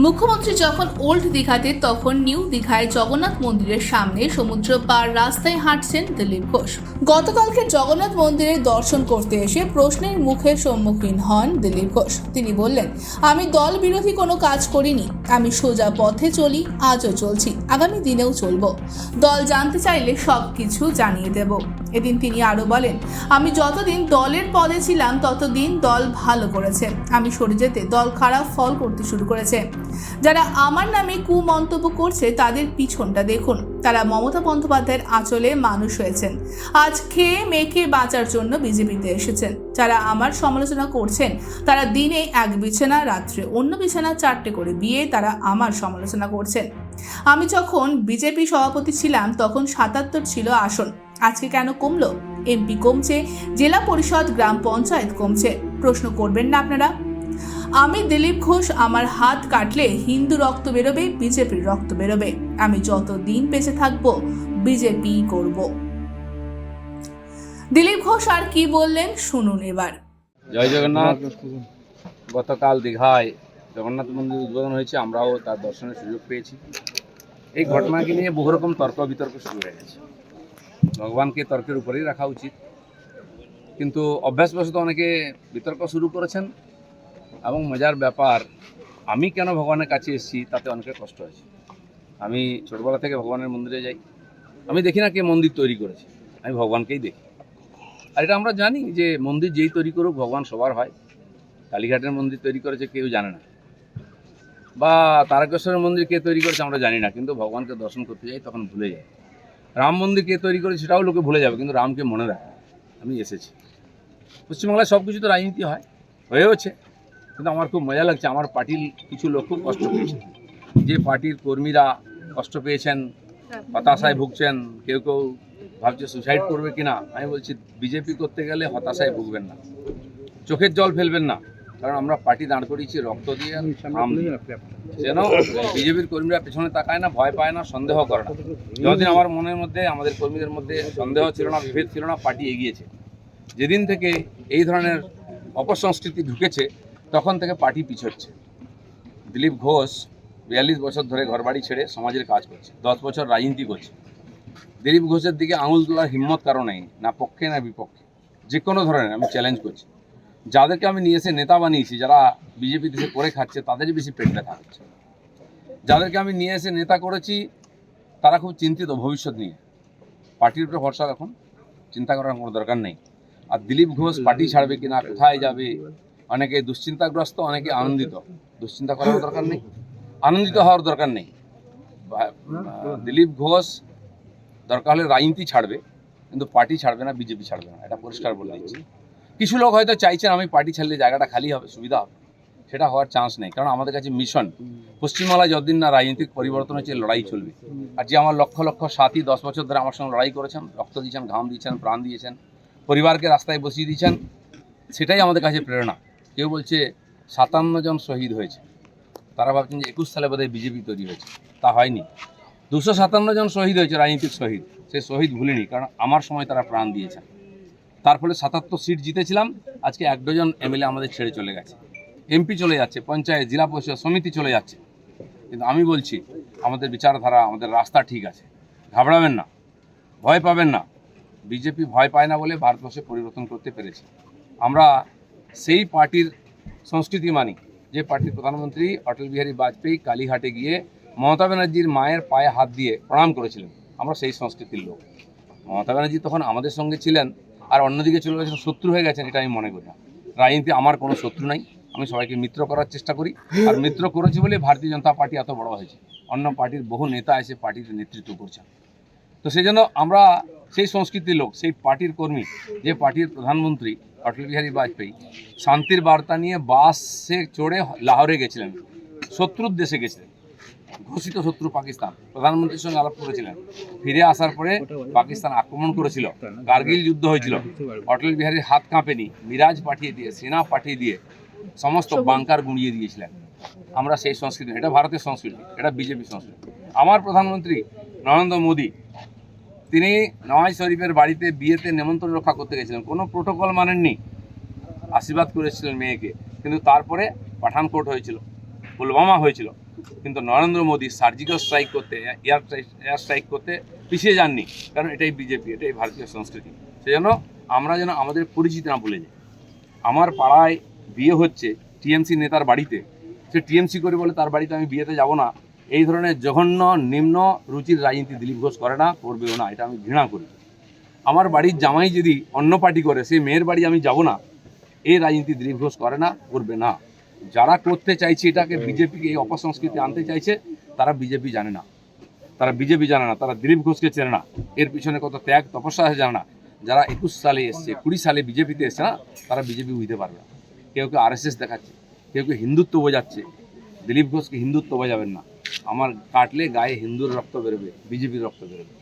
মুখ্যমন্ত্রী যখন ওল্ড দীঘাতে, তখন নিউ দীঘায় জগন্নাথ মন্দিরের সামনে সমুদ্র পার রাস্তায় হাঁটছেন দিলীপ ঘোষ। গতকালকে জগন্নাথ মন্দিরে দর্শন করতে এসে প্রশ্নের মুখে সম্মুখীন হন দিলীপ ঘোষ। তিনি বললেন, আমি দল বিরোধী কোনো কাজ করিনি। আমি সোজা পথে চলি, আজও চলছি। আগামী দিনেও চলব। দল জানতে চাইলে সব কিছু জানিয়ে দেব। এদিন তিনি আরও বলেন, আমি যতদিন দলের পদে ছিলাম, ততদিন দল ভালো করেছে। আমি সরে যেতে দল খারাপ ফল করতে শুরু করেছে। যারা আমার নামে কুমন্তব্য করছে, তাদের পিছনটা দেখুন। তারা মমতা বন্দ্যোপাধ্যায়ের আঁচলে মানুষ হয়েছেন। আজ খেয়ে মেখে বাঁচার জন্য বিজেপিতে এসেছেন। যারা আমার সমালোচনা করছেন, তারা দিনে এক বিছানা, রাত্রে অন্য বিছানা, চারটে করে বিয়ে তারা আমার সমালোচনা করছেন। আমি যখন বিজেপি সভাপতি ছিলাম, তখন সাতাত্তর ছিল আসন। আজকে কেন কমলো? এমপি কমছে, জেলা পরিষদ, গ্রাম পঞ্চায়েত কমছে। প্রশ্ন করবেন না আপনারা। আমি দিলীপ ঘোষ, আমার হাত কাটলে হিন্দু রক্ত বেরোবে, বিজেপির রক্ত বেরোবে। আমি যত দিন বেঁচে থাকব বিজেপি করব। দিলীপ ঘোষ, আর কি বললেন? শুনুন এবার। জয় জগন্নাথ। গতকাল দীঘায় জগন্নাথ মন্দির উদ্বোধন হয়েছে, আমরাও তার দর্শনের সুযোগ পেয়েছি। এই ঘটনাকে নিয়ে বহু রকম তর্ক বিতর্ক শুরু হয়ে গেছে। ভগবানকে তর্কের উপরেই রাখা উচিত। কিন্তু অভ্যাসবশত অনেকে বিতর্ক শুরু করেছেন এবং মজার ব্যাপার, আমি কেন ভগবানের কাছে এসেছি তাতে অনেকের কষ্ট হয়েছে। আমি ছোটবেলা থেকে ভগবানের মন্দিরে যাই, আমি দেখি না কে মন্দির তৈরি করেছে, আমি ভগবানকেই দেখি। আর এটা আমরা জানি যে মন্দির যেই তৈরি করুক, ভগবান সবার হয়। কালীঘাটের মন্দির তৈরি করেছে কেউ জানে না। বা তারকেশ্বরের মন্দির কে তৈরি করেছে আমরা জানি না, কিন্তু ভগবানকে দর্শন করতে যাই তখন ভুলে যাই। রাম মন্দির কে তৈরি করে সেটাও লোকে ভুলে যাবে, কিন্তু রামকে মনে রাখে। আমি এসেছি। পশ্চিমবাংলায় সব কিছু তো রাজনীতি হয়, হয়েওছে, কিন্তু আমার খুব মজা লাগছে। আমার পার্টির কিছু লোক খুব কষ্ট পেয়েছে। যে পার্টির কর্মীরা কষ্ট পেয়েছেন, হতাশায় ভুগছেন, কেউ কেউ ভাবছে সুসাইড করবে কিনা, আমি বলছি, বিজেপি করতে গেলে হতাশায় ভুগবেন না। চোখের জল ফেলবেন না। কারণ আমরা পার্টি দাঁড় করিয়েছি রক্ত দিয়ে। যেন বিজেপির কর্মীরা পেছনে তাকায় না ভয় পায় না সন্দেহ করে না। যতদিন আমার মনের মধ্যে আমাদের কর্মীদের মধ্যে সন্দেহ ছিল না বিভেদ ছিল না পার্টি এগিয়েছে যেদিন থেকে এই ধরনের অপসংস্কৃতি ঢুকেছে তখন থেকে পার্টি পিছোচ্ছে। দিলীপ ঘোষ বিয়াল্লিশ বছর ধরে ঘরবাড়ি ছেড়ে সমাজের কাজ করছে দশ বছর রাজনীতি করছে। দিলীপ ঘোষের দিকে আঙুল তোলার হিম্মত কারও নেই না পক্ষে না বিপক্ষে। যে কোনো ধরনের আমি চ্যালেঞ্জ করছি। যাদেরকে আমি নিয়ে এসে নেতা বানিয়েছি, যারা বিজেপি দেশে করে খাচ্ছে, তাদেরই বেশি পেট ব্যথা হচ্ছে। যাদেরকে আমি নিয়ে এসে নেতা করেছি, তারা খুব চিন্তিত ভবিষ্যৎ নিয়ে। পার্টির উপরে ভরসা রাখুন, চিন্তা করার কোনো দরকার নেই। আর দিলীপ ঘোষ পার্টি ছাড়বে কিনা, কোথায় যাবে, অনেকে দুশ্চিন্তাগ্রস্ত, অনেকে আনন্দিত। দুশ্চিন্তা করার দরকার নেই। আনন্দিত হওয়ার দরকার নেই। দিলীপ ঘোষ দরকার হলে রাজনীতি ছাড়বে, কিন্তু পার্টি ছাড়বে না, বিজেপি ছাড়বে না। এটা পরিষ্কার বলে দিচ্ছি। কিছু লোক হয়তো চাইছেন আমি পার্টি ছাড়লে জায়গাটা খালি হবে, সুবিধা হবে। সেটা হওয়ার চান্স নেই, কারণ আমাদের কাছে মিশন পশ্চিমবাংলায় যতদিন না রাজনৈতিক পরিবর্তন হচ্ছে, লড়াই চলবে। আর যে আমার লক্ষ লক্ষ সাথী দশ বছর ধরে আমার সঙ্গে লড়াই করেছেন, রক্ত দিয়েছেন, ঘাম দিয়েছেন, প্রাণ দিয়েছেন, পরিবারকে রাস্তায় বসিয়ে দিয়েছেন, সেটাই আমাদের কাছে প্রেরণা। কেউ বলছে সাতান্ন জন শহীদ হয়েছে। তারা ভাবছেন যে একুশ সালে বোধহয় বিজেপি তৈরি হয়েছে। তা হয়নি। দুশো সাতান্ন জন শহীদ হয়েছে, রাজনীতিক শহীদ। সে শহীদ ভুলিনি, কারণ আমার সময় তারা প্রাণ দিয়েছেন। তার ফলে সাতাত্তর সিট জিতেছিলাম। আজকে এক ডজন এমএলএ আমাদের ছেড়ে চলে গেছে। এমপি চলে যাচ্ছে, পঞ্চায়েত, জেলা পরিষদ, সমিতি চলে যাচ্ছে। কিন্তু আমি বলছি, আমাদের বিচারধারা, আমাদের রাস্তা ঠিক আছে। ঘাবড়াবেন না, ভয় পাবেন না। বিজেপি ভয় পায় না বলে ভারতবর্ষে পরিবর্তন করতে পেরেছে। আমরা সেই পার্টির সংস্কৃতি মানি। যে পার্টির প্রধানমন্ত্রী অটল বিহারী বাজপেয়ী কালীঘাটে গিয়ে মমতা ব্যানার্জির মায়ের পায়ে হাত দিয়ে প্রণাম করেছিলেন। আমরা সেই সংস্কৃতির লোক। মমতা ব্যানার্জি তখন আমাদের সঙ্গে ছিলেন। আর অন্যদিকে চলে গেছেন শত্রু হয়ে গেছেন এটা আমি মনে করি না। রাজনীতি আমার কোনো শত্রু নাই। আমি সবাইকে মিত্র করার চেষ্টা করি। আর মিত্র করেছি বলে ভারতীয় জনতা পার্টি এত বড় হয়েছে। অন্য পার্টির বহু নেতা এসে পার্টির নেতৃত্ব করছেন। তো সেই জন্য আমরা সেই সংস্কৃতির লোক, সেই পার্টির কর্মী, যে পার্টির প্রধানমন্ত্রী, অটল বিহারী বাজপেয়ী, শান্তির বার্তা নিয়ে বাসে চড়ে লাহোরে গেছিলেন। শত্রুর দেশে গেছিলেন। ঘোষিত শত্রু পাকিস্তান। প্রধানমন্ত্রীর সঙ্গে আলাপ করেছিলেন। ফিরে আসার পরে পাকিস্তান আক্রমণ করেছিল। কার্গিল যুদ্ধ হয়েছিল। অটল বিহারীর হাত কাঁপেনি। মিরাজ পাঠিয়ে দিয়ে সেনা পাঠিয়ে দিয়ে সমস্ত বাংকার গুঁড়িয়ে দিয়েছিলেন। আমরা সেই সংস্কৃতি এটা ভারতের সংস্কৃতি এটা বিজেপি সংস্কৃতি। আমার প্রধানমন্ত্রী নরেন্দ্র মোদী তিনি নওয়াজ শরীফের বাড়িতে বিয়েতে নেমন্ত্রণ রক্ষা করতে গেছিলেন। কোনো প্রোটোকল মানেননি। আশীর্বাদ করেছিলেন মেয়েকে। কিন্তু তারপরে পাঠানকোট হয়েছিল পুলওয়ামা হয়েছিল। কিন্তু নরেন্দ্র মোদী সার্জিক্যাল স্ট্রাইক করতে এয়ার এয়ার স্ট্রাইক করতে পিছিয়ে যাননি। কারণ এটাই বিজেপি এটাই ভারতীয় সংস্কৃতি। সেজন্য আমরা যেন আমাদের পরিচিতি না ভুলে যাই। আমার পাড়ায় বিয়ে হচ্ছে টিএমসি নেতার বাড়িতে। সে টিএমসি করে বলে তার বাড়িতে আমি বিয়েতে যাব না। এই ধরনের জঘন্য, নিম্ন রুচির রাজনীতি দিলীপ ঘোষ করে না, করবেও না, এটা আমি ঘৃণা করি। আমার বাড়ির জামাই যদি অন্য পার্টি করে, সেই মেয়ের বাড়ি আমি যাব না। এই রাজনীতি দিলীপ ঘোষ করে না, করবে না। যারা করতে চাইছে এটাকে বিজেপিকে এই অপসংস্কৃতি আনতে চাইছে, তারা বিজেপি জানে না। তারা বিজেপি জানে না, তারা দিলীপ ঘোষকে চেনে না। এর পিছনে কত ত্যাগ, তপস্যা আছে জানে না। যারা একুশ সালে এসছে, কুড়ি সালে বিজেপিতে এসছে না, তারা বিজেপি বুঝতে পারবে না। কেউ কেউ আরএসএস দেখাচ্ছে, কেউ কেউ হিন্দুত্ব বোঝাচ্ছে। দিলীপ ঘোষকে হিন্দুত্ব বোঝাবেন না। আমার কাটলে গায়ে হিন্দুর রক্ত বেরোবে, বিজেপির রক্ত বেরোবে।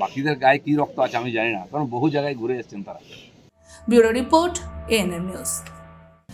বাকিদের গায়ে কী রক্ত আছে আমি জানি না, কারণ বহু জায়গায় ঘুরে এসছেন তারা। Bureau report ANM news